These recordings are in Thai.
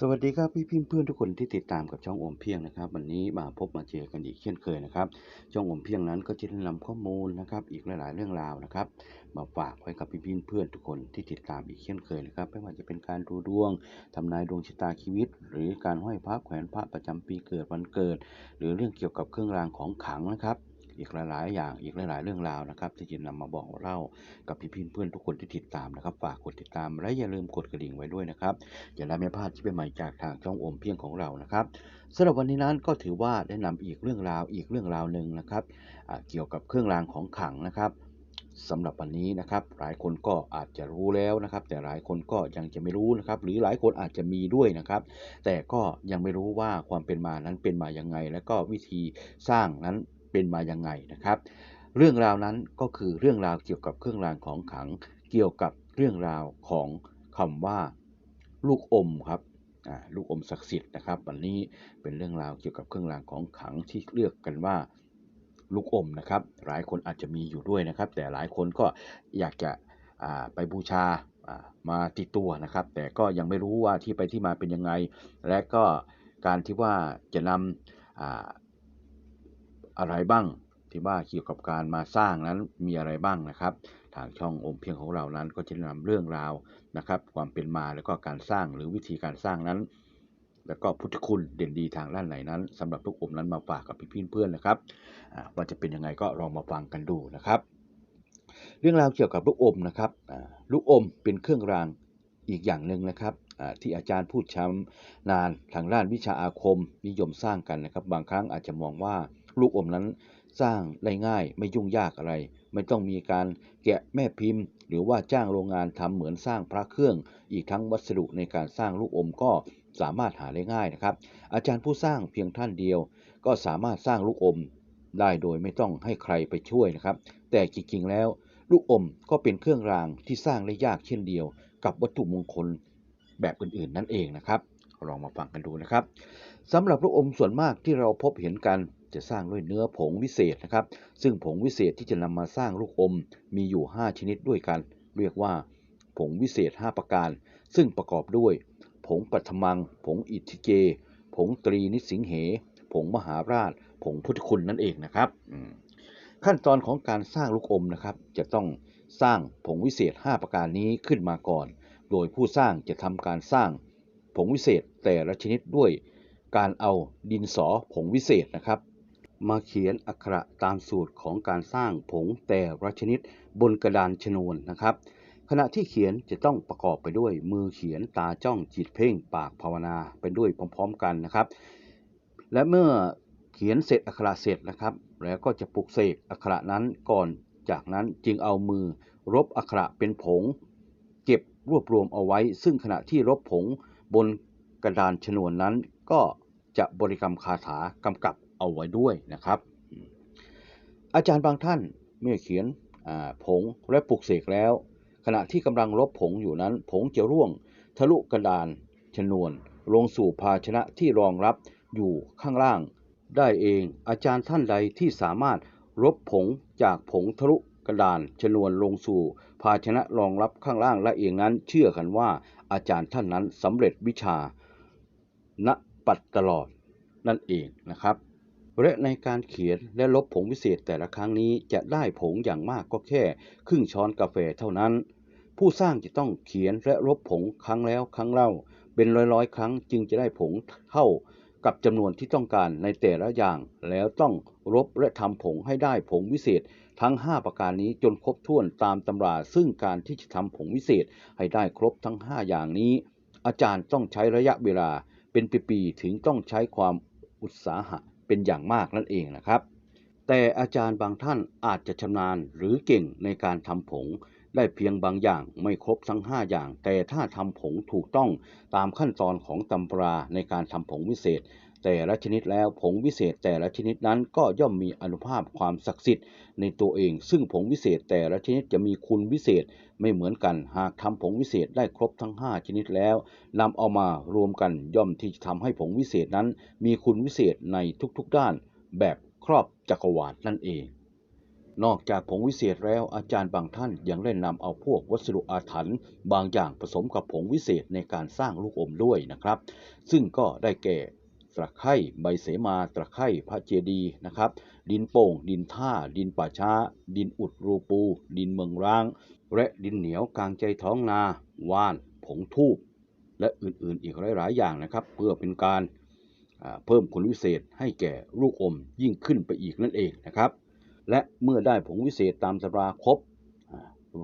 สวัสดีครับพี่พี่เพื่อนทุกคนที่ติดตามกับช่องอมเพียงนะครับวันนี้มาพบมาเจอกันอีกเช่นเคยนะครับช่องอมเพียงนั้นก็จะได้นำข้อมูลนะครับอีกหลาย ๆ เรื่องราวนะครับมาฝากไว้กับพี่พี่เพื่อนทุกคนที่ติดตามอีกเช่นเคยนะครับไม่ว่าจะเป็นการดูดวงทำนายดวงชะตาชีวิต หรือการห้อยพระแขวนพระประจำปีเกิดวันเกิด หรือเรื่องเกี่ยวกับเครื่องรางของขลังนะครับ อีกหลาย ๆ อย่างอีกหลาย ๆ เรื่องราวนะครับ ที่จะนำมาบอกเล่ากับพี่เพื่อนทุกคนที่ติดตามนะครับ ฝากกดติดตามและอย่าลืมกดกระดิ่งไว้ด้วยนะครับอย่าได้ไม่พลาดที่เป็นใหม่จากทางช่องอมเพียงของเรานะครับสำหรับวันนี้นั้นก็ถือว่าได้นำอีกเรื่องราวอีกเรื่องราวหนึ่งนะครับเกี่ยวกับเครื่องรางของขลังนะครับสำหรับวันนี้นะครับ หลายคนก็อาจจะรู้แล้วนะครับ แต่หลายคนก็ยังจะไม่รู้นะครับ หรือหลายคนอาจจะมีด้วยนะครับ แต่ก็ยังไม่รู้ว่าความเป็นมานั้นเป็นมายังไง และก็วิธีสร้างนั้น เป็นมายังไงนะครับ เรื่องราวนั้นก็คือเรื่องราวเกี่ยวกับเครื่องรางของขัง เกี่ยวกับเรื่องราวของคำว่าลูกอมครับลูกอมศักดิ์สิทธิ์นะครับ วันนี้เป็นเรื่องราวเกี่ยวกับเครื่องรางของขังที่เรียกกันว่าลูกอมนะครับ หลายคนอาจจะมีอยู่ด้วยนะครับ แต่หลายคนก็อยากจะไปบูชามาติดตัวนะครับ แต่ก็ยังไม่รู้ว่าที่ไปที่มาเป็นยังไง และก็การที่ว่าจะนำ อะไรบ้างที่ว่าเกี่ยวกับการมาสร้างนั้นมีอะไรบ้างนะครับ ทางช่องอมเพียงของเรานั้นก็จะนำเรื่องราวนะครับ ความเป็นมาแล้วก็การสร้างหรือวิธีการสร้างนั้น แล้วก็พุทธคุณเด่นดีทางด้านไหนนั้นสำหรับลูกอมนั้นมาฝากกับพี่เพื่อนนะครับว่าจะเป็นยังไงก็ลองมาฟังกันดูนะครับ เรื่องราวเกี่ยวกับลูกอมนะครับลูกอมเป็นเครื่องรางอีกอย่างหนึ่งนะครับที่อาจารย์พูดช้ำนานทางด้านวิชาอาคมนิยมสร้างกันนะครับ บางครั้งอาจจะมองว่า ลูกอมนั้นสร้างได้ง่ายไม่ยุ่งยากอะไร ไม่ต้องมีการแกะแม่พิมพ์ หรือว่าจ้างโรงงานทำเหมือนสร้างพระเครื่อง อีกทั้งวัสดุในการสร้างลูกอมก็สามารถหาได้ง่ายนะครับ อาจารย์ผู้สร้างเพียงท่านเดียว ก็สามารถสร้างลูกอม ได้โดยไม่ต้องให้ใครไปช่วยนะครับ แต่จริงๆแล้ว ลูกอมก็เป็นเครื่องรางที่สร้างได้ยากเช่นเดียว กับวัตถุมงคลแบบอื่นๆนั่นเองนะครับลองมาฟังกันดูนะครับสำหรับลูกอมส่วนมากที่เราพบเห็นกัน จะสร้างด้วยเนื้อผงวิเศษนะครับ ซึ่งผงวิเศษที่จะนำมาสร้างลูกอมมีอยู่ 5 ชนิดด้วยกัน เรียกว่า ผงวิเศษ 5 ประการ ซึ่งประกอบด้วย ผงปัทมัง ผงอิทธิเก ผงตรีนิสิงเห ผงมหาราช ผงพุทธคุณนั่นเองนะครับขั้นตอนของการสร้างลูกอมนะครับ จะต้องสร้างผงวิเศษ 5 ประการนี้ขึ้นมาก่อน โดยผู้สร้างจะทำการสร้างผงวิเศษแต่ละชนิดด้วยการเอาดินสอผงวิเศษนะครับ มาเขียนอักขระตามสูตรของการสร้างผงแต่ละชนิดบนกระดานชนวนนะครับ ขณะที่เขียนจะต้องประกอบไปด้วยมือเขียนตาจ้องจิตเพ่งปากภาวนาไปด้วยพร้อม ๆ กันนะครับ และเมื่อเขียนเสร็จอักขระเสร็จนะครับ แล้วก็จะปลุกเสกอักขระนั้นก่อนจากนั้นจึงเอามือรบอักขระเป็นผง เก็บรวบรวมเอาไว้ ซึ่งขณะที่รบผงบนกระดานชนวนนั้นก็จะบริกรรมคาถากำกับ เอาไว้ด้วยนะครับ อาจารย์บางท่านเมื่อเขียนผงและปลุกเสกแล้ว ขณะที่กำลังลบผงอยู่นั้น ผงจะร่วง ทะลุกระดานชนวน ลงสู่ภาชนะที่รองรับอยู่ข้างล่างได้เอง อาจารย์ท่านใดที่สามารถรบผงจากผงทะลุกระดานชนวนลงสู่ ภาชนะรองรับข้างล่างและเองนั้น เชื่อกันว่าอาจารย์ท่านนั้นสำเร็จวิชาณปัดตลอดนั่นเองนะครับ และในการเขียนและลบผงวิเศษแต่ละครั้งนี้จะได้ผงอย่างมากก็แค่ ครึ่งช้อนกาแฟเท่านั้น ผู้สร้างจะต้องเขียนและลบผงครั้งแล้วครั้งเล่า เป็นร้อยๆ ครั้งจึงจะได้ผงเท่ากับจำนวนที่ต้องการในแต่ละอย่างแล้วต้องรบและทำผงให้ได้ผงวิเศษ ทั้ง 5 ประการนี้จนครบถ้วนตามตำรา ซึ่งการที่จะทำผงวิเศษให้ได้ครบทั้ง 5 อย่างนี้ อาจารย์ต้องใช้ระยะเวลาเป็นปีๆถึงต้องใช้ความอุตสาหะ เป็นอย่างมากนั่นเองนะครับ แต่อาจารย์บางท่านอาจจะชำนาญหรือเก่งในการทำผง ได้เพียงบางอย่างไม่ครบทั้ง 5 อย่าง แต่ถ้าทำผงถูกต้องตามขั้นตอนของตำราในการทำผงวิเศษ แต่ละชนิดแล้วผงวิเศษแต่ละชนิดนั้นก็ย่อมมีอนุภาพความศักดิ์สิทธิ์ในตัวเอง ซึ่งผงวิเศษแต่ละชนิดจะมีคุณวิเศษไม่เหมือนกัน หากทำผงวิเศษได้ครบทั้ง 5 ชนิดแล้วนำเอามารวมกันย่อมที่จะทำให้ผงวิเศษนั้น มีคุณวิเศษในทุกๆด้าน แบบครอบจักรวาลนั่นเอง นอกจากผงวิเศษแล้วอาจารย์บางท่านยังได้นำเอาพวกวัสดุอาถรรพ์บางอย่างผสมกับผงวิเศษในการสร้างลูกอมด้วยนะครับ ซึ่งก็ได้แก่ ตะไคร่ใบเสมาตะไคร่พระเจดีนะครับ ดินโป่ง ดินท่า ดินป่าช้า ดินอุดรูปู ดินเมืองร้าง และดินเหนียวกลางใจท้องนา ว่าน ผงทูบและอื่นๆอีกหลาย ๆ อย่างนะครับ เพื่อเป็นการเพิ่มคุณวิเศษให้แก่ลูกอมยิ่งขึ้นไปอีกนั่นเองนะครับ และเมื่อได้ผงวิเศษตามตำราครบ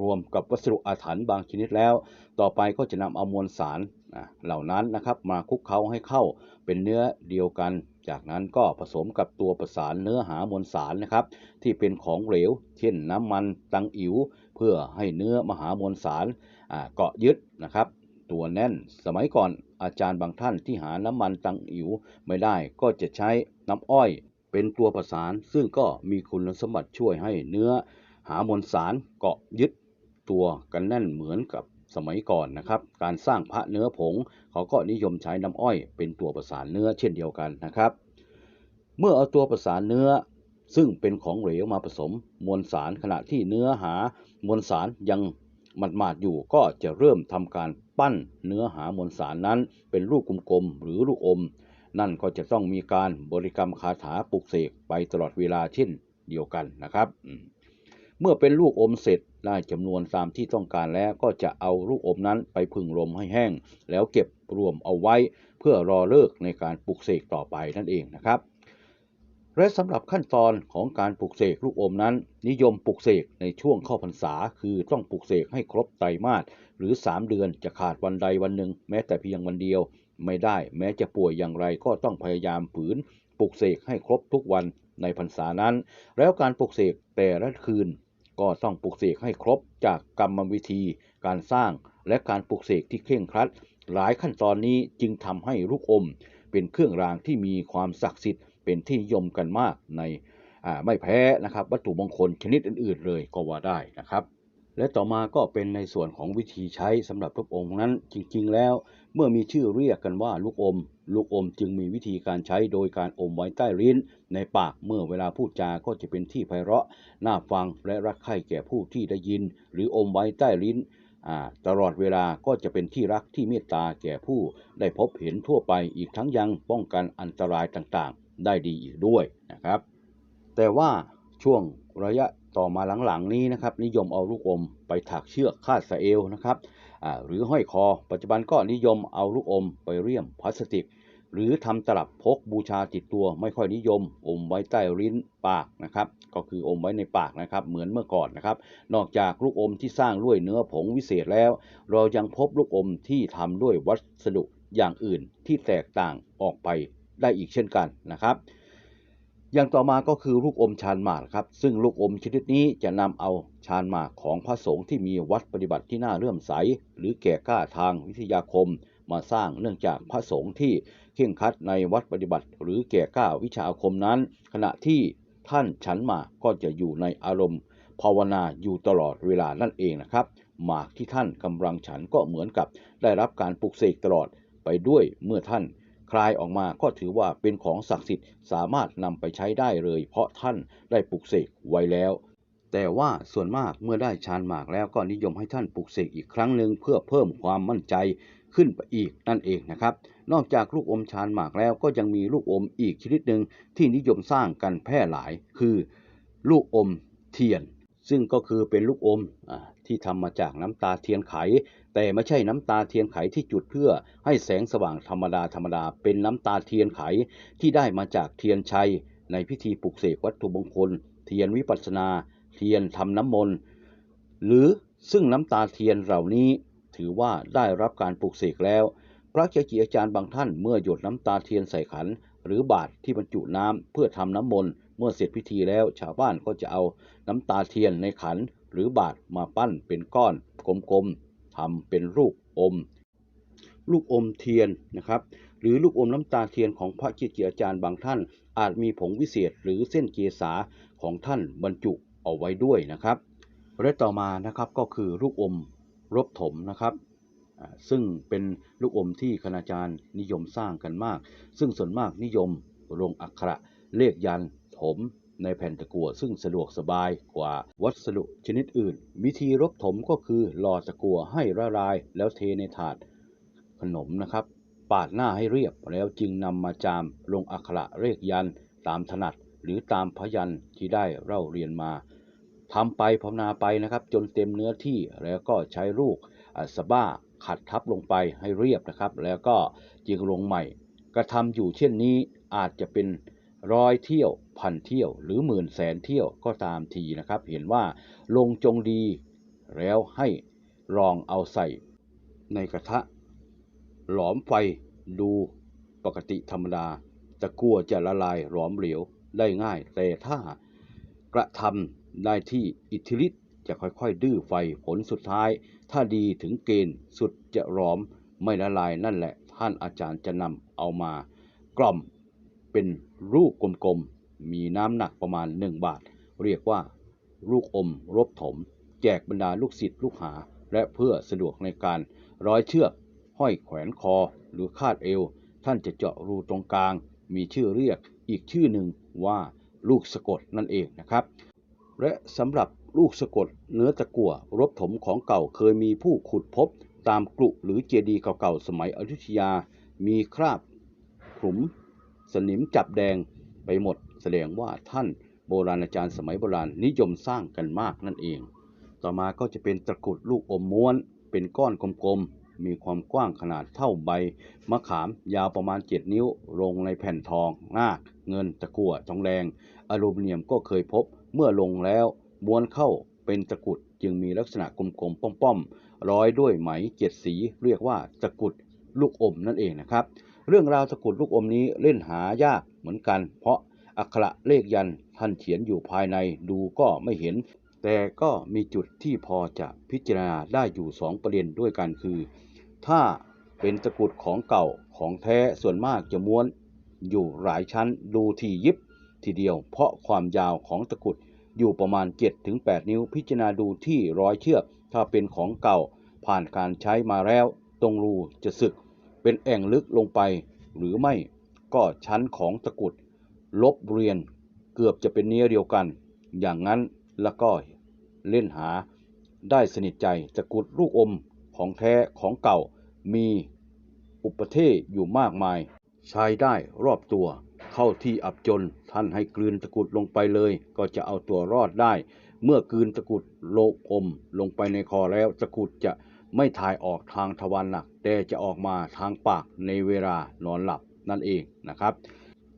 รวมกับวัสดุอาถรรพ์บางชนิดแล้ว ต่อไปก็จะนำเอามวลสาร อ่าเหล่านั้นนะครับมาคลุกเคล้าให้เข้าเป็นเนื้อเดียวกัน จากนั้นก็ผสมกับตัวประสานเนื้อหามวลสารนะครับ ที่เป็นของเหลว เช่นน้ำมันตังอิ๋วเพื่อให้เนื้อมหามวลสารเกาะยึดนะครับ ตัวแน่นสมัยก่อนอาจารย์บางท่านที่หาน้ำมันตังอิ๋วไม่ได้ก็จะใช้น้ำอ้อย เป็นตัวประสาน ซึ่งก็มีคุณสมบัติช่วยให้เนื้อหามวลสารเกาะยึดตัวกันแน่นเหมือนกับ สมัยก่อนนะครับ การสร้างพระเนื้อผง เขาก็นิยมใช้น้ำอ้อย เป็นตัวประสานเนื้อเช่นเดียวกันนะครับ เมื่อเอาตัวประสานเนื้อ ซึ่งเป็นของเหลวมาผสม มวลสารขณะที่เนื้อหามวลสารยังหมาดๆอยู่ก็จะเริ่มทำการปั้นเนื้อหามวลสารนั้น เป็นลูกกลมๆหรือลูกอม นั่นก็จะต้องมีการบริกรรมคาถาปลุกเสกไปตลอดเวลาเช่นเดียวกันนะครับ เมื่อเป็นลูกอมเสร็จ ได้จำนวนตามที่ต้องการแล้วก็จะเอาลูกอมนั้นไปพึ่งลมให้แห้ง แล้วเก็บรวมเอาไว้ เพื่อรอเลิกในการปลุกเสกต่อไปนั่นเองนะครับและสำหรับขั้นตอนของการปลุกเสกลูกอมนั้น นิยมปลุกเสกในช่วงเข้าพรรษา คือต้องปลุกเสกให้ครบไตรมาสหรือ 3 เดือนจะขาดวันใดวันหนึ่ง แม้แต่เพียงวันเดียว ไม่ได้แม้จะป่วยอย่างไรก็ต้องพยายามฝืนปลุกเสกให้ครบทุกวันในพรรษานั้น แล้วการปลุกเสกแต่ละคืน ก็ต้องปลุกเสกให้ครบจากกรรมวิธี การสร้างและการปลุกเสกที่เคร่งครัด หลายขั้นตอนนี้จึงทำให้ลูกอม เป็นเครื่องรางที่มีความศักดิ์สิทธิ์เป็นที่ยมกันมากในไม่แพ้นะครับวัตถุมงคลชนิดอื่น ๆ เลยก็ว่าได้นะครับ และต่อมาก็เป็นในส่วนของวิธีใช้สำหรับลูกอมนั้นจริงๆ แล้ว เมื่อมีชื่อเรียกกันว่าลูกอม ลูกอมจึงมีวิธีการใช้โดยการอมไว้ใต้ลิ้น ในปากเมื่อเวลาพูดจาก็จะเป็นที่ไพเราะน่าฟังและรักใคร่แก่ผู้ที่ได้ยิน หรืออมไว้ใต้ลิ้นตลอดเวลาก็จะเป็นที่รักที่เมตตาแก่ผู้ได้พบเห็นทั่วไปอีกทั้งยังป้องกันอันตรายต่างๆ ได้ดีอีกด้วยนะครับ แต่ว่าช่วงระยะ ต่อมาหลังๆนี้นะครับนิยมเอาลูกอมไปถักเชือกคาดสะเอวนะครับหรือห้อยคอ ปัจจุบันก็นิยมเอาลูกอมไปเรียมพลาสติก หรือทำตลับพกบูชาติดตัวไม่ค่อยนิยม อมไว้ใต้ลิ้นปากนะครับ ก็คืออมไว้ในปากนะครับ เหมือนเมื่อก่อนนะครับ นอกจากลูกอมที่สร้างด้วยเนื้อผงวิเศษแล้ว เรายังพบลูกอมที่ทำด้วยวัสดุอย่างอื่นที่แตกต่างออกไปได้อีกเช่นกันนะครับ อย่างต่อมาก็คือลูกอมชานหมากครับ ซึ่งลูกอมชนิดนี้จะนำเอาชานหมากของพระสงฆ์ที่มีวัดปฏิบัติที่น่าเลื่อมใส หรือแก่กล้าทางวิทยาคม มาสร้างเนื่องจากพระสงฆ์ที่เคร่งคัดในวัดปฏิบัติ หรือแก่กล้าวิชาอาคมนั้น ขณะที่ท่านฉันหมากก็จะอยู่ในอารมณ์ภาวนาอยู่ตลอดเวลานั่นเองนะครับ หมากที่ท่านกำลังฉันก็เหมือนกับได้รับการปลุกเสกตลอดไปด้วยเมื่อท่าน คลายออกมาก็ถือว่าเป็นของศักดิ์สิทธิ์สามารถนำไปใช้ได้เลย เพราะท่านได้ปลุกเสกไว้แล้ว แต่ว่าส่วนมากเมื่อได้ฌานหมากแล้วก็นิยมให้ท่านปลุกเสกอีกครั้งหนึ่งเพื่อเพิ่มความมั่นใจขึ้นไปอีกนั่นเองนะครับ นอกจากลูกอมฌานหมากแล้วก็ยังมีลูกอมอีกชนิดหนึ่งที่นิยมสร้างกันแพร่หลาย คือ ลูกอมเทียน ซึ่งก็คือเป็นลูกอมอที่ทำมาจากน้ำตาเทียนไข แต่ไม่ใช่น้ำตาเทียนไขที่จุดเพื่อให้แสงสว่างธรรมดาธรรมดาเป็นน้ำตาเทียนไขที่ได้มาจากเทียนชัย ในพิธีปลุกเสกวัตถุมงคล เทียนวิปัสนา เทียนทำน้ำมนต์หรือซึ่งน้ำตาเทียนเหล่านี้ถือว่าได้รับการปลุกเสกแล้ว พระเกจิอาจารย์บางท่านเมื่อหยดน้ำตาเทียนใส่ขัน หรือบาตรที่บรรจุน้ำเพื่อทำน้ำมนต์เมื่อเสร็จพิธีแล้วชาวบ้านก็จะเอาน้ำตาเทียนในขัน หรือบาตรมาปั้นเป็นก้อนกลมๆ ทำเป็นรูปอม ลูกอมเทียนนะครับ หรือลูกอมน้ำตาเทียนของพระเกจิอาจารย์บางท่าน อาจมีผงวิเศษหรือเส้นเกษาของท่านบรรจุเอาไว้ด้วยนะครับและต่อมานะครับก็คือลูกอมรบถมนะครับซึ่งเป็นลูกอมที่คณาจารย์นิยมสร้างกันมาก ซึ่งส่วนมากนิยมลงอักขระเลขยันถม ในแผ่นตะกั่วซึ่งสะดวกสบายกว่าวัสดุชนิดอื่น วิธีรบถมก็คือหล่อตะกั่วให้ละลายแล้วเทในถาดขนมนะครับ ปาดหน้าให้เรียบแล้วจึงนำมาจามลงอักขระเลขยันตามถนัดหรือตามพยันที่ได้เล่าเรียนมาทำไปภาวนาไปนะครับ จนเต็มเนื้อที่แล้วก็ใช้ลูกสบ้าขัดทับลงไปให้เรียบนะครับ แล้วก็จึงลงใหม่ กระทำอยู่เช่นนี้อาจจะเป็น ร้อยเที่ยวพันเที่ยว หรือหมื่นแสนเที่ยวก็ตามทีนะครับ เห็นว่าลงจงดี แล้วให้ลองเอาใส่ในกระทะ หลอมไฟดูปกติธรรมดาตะกั่วจะละลายหลอมเหลวได้ง่าย แต่ถ้ากระทำได้ที่อิทธิฤทธิ์จะค่อยๆ ดื้อไฟผลสุดท้าย ถ้าดีถึงเกณฑ์สุดจะหลอมไม่ละลายนั่นแหละ ท่านอาจารย์จะนำเอามากล่อม เป็นลูกกลมๆ มีน้ำหนักประมาณ1บาท เรียกว่า ลูกอมรบถม แจกบรรดาลูกศิษย์ลูกหา และเพื่อสะดวกในการร้อยเชือก ห้อยแขวนคอ หรือคาดเอว ท่านจะเจาะรูตรงกลาง มีชื่อเรียกอีกชื่อหนึ่งว่าลูกสะกดนั่นเองนะครับ และสำหรับลูกสะกดเนื้อตะกั่วรบถมของเก่าเคยมีผู้ขุดพบ ตามกรุหรือเจดีย์เก่าๆสมัยอยุธยา มีคราบขลุม สนิมจับแดงไปหมด แสดงว่าท่านโบราณอาจารย์สมัยโบราณนิยมสร้างกันมากนั่นเอง ต่อมาก็จะเป็นตะกุดลูกอมม้วน เป็นก้อนกลมๆ มีความกว้างขนาดเท่าใบ มะขามยาวประมาณ 7 นิ้ว ลงในแผ่นทองงาเงินตะกั่วทองแดงอลูมิเนียมก็เคยพบเมื่อลงแล้วม้วนเข้าเป็นตะกุดจึงมีลักษณะกลมๆป้อมๆร้อยด้วยไหมเจ็ดสี เรียกว่าตะกุดลูกอมนั่นเองนะครับ เรื่องราวตะกุดลูกอมนี้เล่นหายากเหมือนกัน เพราะอักขระเลขยันท่านเขียนอยู่ภายในดูก็ไม่เห็น แต่ก็มีจุดที่พอจะพิจารณาได้อยู่2ประเด็นด้วยกันคือ ถ้าเป็นตะกุดของเก่าของแท้ส่วนมากจะม้วน อยู่หลายชั้นดูทียิบทีเดียว เพราะความยาวของตะกุดอยู่ประมาณ 7-8 นิ้วพิจารณาดูที่ร้อยเชือก ถ้าเป็นของเก่าผ่านการใช้มาแล้ว ตรงรูจะสึก เป็นแอ่งลึกลงไป หรือไม่ก็ชั้นของตะกุดลบเรียนเกือบจะเป็นเนื้อเดียวกัน อย่างนั้นแล้วก็เล่นหาได้สนิทใจตะกุดลูกอมของแท้ของเก่ามีอุปเทศอยู่มากมาย ใช้ได้รอบตัว เข้าที่อับจนท่านให้กลืนตะกุดลงไปเลย ก็จะเอาตัวรอดได้ เมื่อกลืนตะกุดโลกอมลงไปในคอแล้วตะกุดจะ ไม่ถ่ายออกทางทวารหนัก แต่จะออกมาทางปากในเวลานอนหลับนั่นเองนะครับ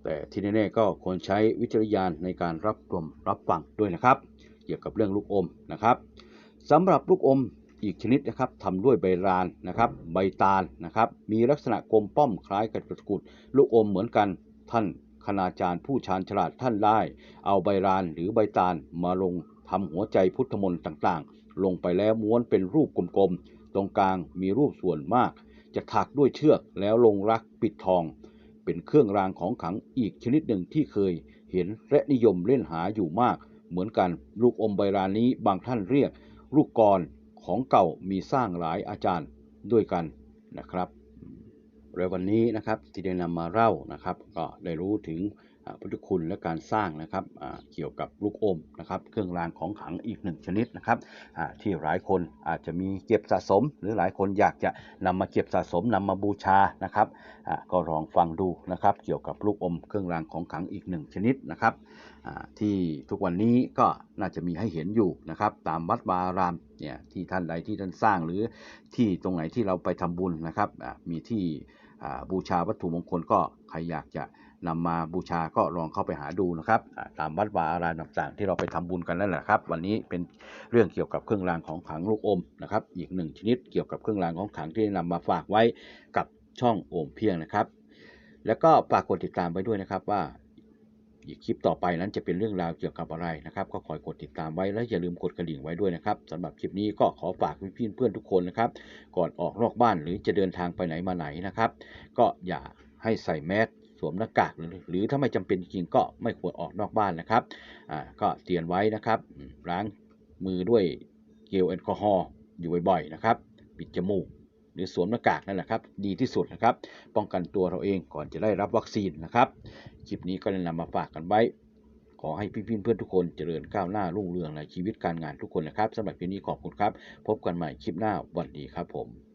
แต่ที่แน่ๆก็ควรใช้วิจารณญาณในการรับชมรับฟังด้วยนะครับ เกี่ยวกับเรื่องลูกอมนะครับสำหรับลูกอมอีกชนิดนะครับทำด้วยใบรานนะครับ ใบตาลนะครับ มีลักษณะกลมป้อมคล้ายกับตะกุดลูกอมเหมือนกันท่านคณาจารย์ผู้ชาญฉลาดท่านได้ เอาใบรานหรือใบตาลมาลงทำหัวใจพุทธมนต์ต่างๆ ลงไปแล้วม้วนเป็นรูปกลมๆ ตรงกลางมีรูปส่วนมาก จะถักด้วยเชือกแล้วลงรักปิดทอง เป็นเครื่องรางของขลังอีกชนิดหนึ่งที่เคยเห็นและนิยมเล่นหาอยู่มาก เหมือนกันลูกอมใบรานนี้บางท่านเรียก ลูกกรของเก่ามีสร้างหลายอาจารย์ด้วยกันนะครับและวันนี้นะครับที่ได้นำมาเล่านะครับ ก็ได้รู้ถึง พุทธคุณและการสร้างนะครับเกี่ยวกับลูกอมนะครับเครื่องรางของขลังอีกหนึ่งชนิดนะครับที่หลายคนอาจจะมีเก็บสะสม หรือหลายคนอยากจะนำมาเก็บสะสมนำมาบูชานะครับก็ลองฟังดูนะครับเกี่ยวกับลูกอมเครื่องรางของขลังอีกหนึ่งชนิดนะครับที่ทุกวันนี้ก็น่าจะมีให้เห็นอยู่นะครับตามวัดวาอารามเนี่ยที่ท่านใดที่ท่านสร้างหรือที่ตรงไหนที่เราไปทำบุญนะครับมีที่บูชาวัตถุมงคลก็ใครอยากจะ นำมาบูชาก็ลองเข้าไปหาดูนะครับตามวัดวาอารามต่างๆที่เราไปทำบุญกันนั่นแหละครับ วันนี้เป็นเรื่องเกี่ยวกับเครื่องรางของขลังลูกอมนะครับ อีกหนึ่งชนิดเกี่ยวกับเครื่องรางของขลังที่นำมาฝากไว้กับช่องโอมเพียงนะครับ แล้วก็ฝากกดติดตามไว้ด้วยนะครับว่าอีกคลิปต่อไปนั้นจะเป็นเรื่องราวเกี่ยวกับอะไรนะครับ ก็คอยกดติดตามไว้และอย่าลืมกดกระดิ่งไว้ด้วยนะครับสำหรับคลิปนี้ก็ขอฝากพี่เพื่อนทุกคนนะครับ ก่อนออกนอกบ้านหรือจะเดินทางไปไหนมาไหนนะครับ ก็อย่าให้ใส่แมส สวมหน้ากากหรือถ้าไม่จำเป็นจริงก็ไม่ควรออกนอกบ้านนะครับก็เตือนไว้นะครับล้างมือด้วยเจลแอลกอฮอล์อยู่บ่อยๆนะครับ ปิดจมูกหรือสวมหน้ากากนั่นแหละครับดีที่สุดนะครับ ป้องกันตัวเราเองก่อนจะได้รับวัคซีนนะครับคลิปนี้ก็ได้นำมาฝากกันไว้ ขอให้พี่ๆเพื่อนทุกคนเจริญก้าวหน้ารุ่งเรืองในชีวิตการงานทุกคนนะครับสำหรับคลิปนี้ขอบคุณครับ พบกันใหม่คลิปหน้าวันดีครับผม